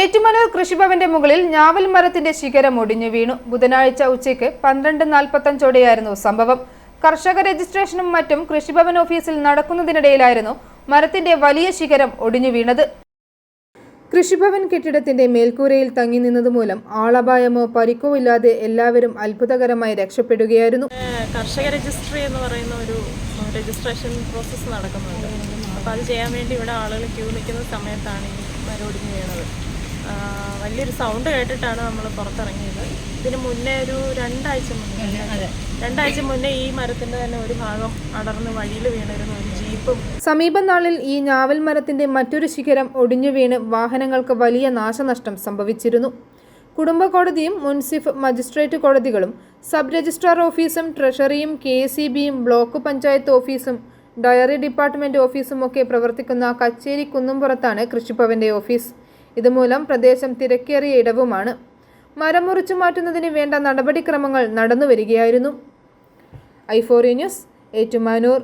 ഏറ്റുമാനൂർ കൃഷിഭവന്റെ മുകളിൽ ഞാവൽ മരത്തിന്റെ ശിഖരം ഒടിഞ്ഞു വീണു. ബുധനാഴ്ച ഉച്ചയ്ക്ക് പന്ത്രണ്ട് നാൽപ്പത്തഞ്ചോടെയായിരുന്നു സംഭവം. കർഷക രജിസ്ട്രേഷനും മറ്റും കൃഷിഭവൻ ഓഫീസിൽ നടക്കുന്നതിനിടയിലായിരുന്നു മരത്തിന്റെ വലിയ ശിഖരം ഒടിഞ്ഞു വീണത്. കൃഷിഭവൻ കെട്ടിടത്തിന്റെ മേൽക്കൂരയിൽ തങ്ങി നിന്നതുമൂലം ആളപായമോ പരിക്കോ ഇല്ലാതെ എല്ലാവരും അത്ഭുതകരമായി രക്ഷപ്പെടുകയായിരുന്നു. കർഷക രജിസ്ട്രി എന്ന് പറയുന്ന ഒരു രജിസ്ട്രേഷൻ പ്രോസസ് നടക്കുന്നുണ്ട്. അപ്പോൾ അത് ചെയ്യാൻ വേണ്ടി ഇവിടെ ആളുകൾ ക്യൂ നിൽക്കുന്ന സമയത്താണ് വലിയൊരു സൗണ്ട് കേട്ടിട്ടാണ് നമ്മൾ പുറത്തിറങ്ങിയത്. ഇതിന് മുന്നേ ഒരു രണ്ടാഴ്ച മുന്നേ രണ്ടാഴ്ച മുന്നേ ഈ മരത്തിന്റെ തന്നെ ഒരു ഭാഗം അടർന്ന് വഴിയിൽ വീണിരുന്നു ഒരു ജീപ്പും. സമീപ നാളിൽ ഈ ഞാവൽ മരത്തിന്റെ മറ്റൊരു ശിഖരം ഒടിഞ്ഞു വീണ് വാഹനങ്ങൾക്ക് വലിയ നാശനഷ്ടം സംഭവിച്ചിരുന്നു. കുടുംബ കോടതിയും മുൻസിഫ് മജിസ്ട്രേറ്റ് കോടതികളും സബ് രജിസ്ട്രാർ ഓഫീസും ട്രഷറിയും കെ സി ബിയും ബ്ലോക്ക് പഞ്ചായത്ത് ഓഫീസും ഡയറി ഡിപ്പാർട്ട്മെന്റ് ഓഫീസും ഒക്കെ പ്രവർത്തിക്കുന്ന കച്ചേരി കുന്നുംപുറത്താണ് കൃഷിഭവന്റെ ഓഫീസ്. ഇതുമൂലം പ്രദേശം തിരക്കേറിയ ഇടവുമാണ്. മരം മുറിച്ചു മാറ്റുന്നതിന് വേണ്ട നടപടിക്രമങ്ങൾ നടന്നുവരികയായിരുന്നു. ഐഫോറി ന്യൂസ് ഏറ്റുമാനൂർ.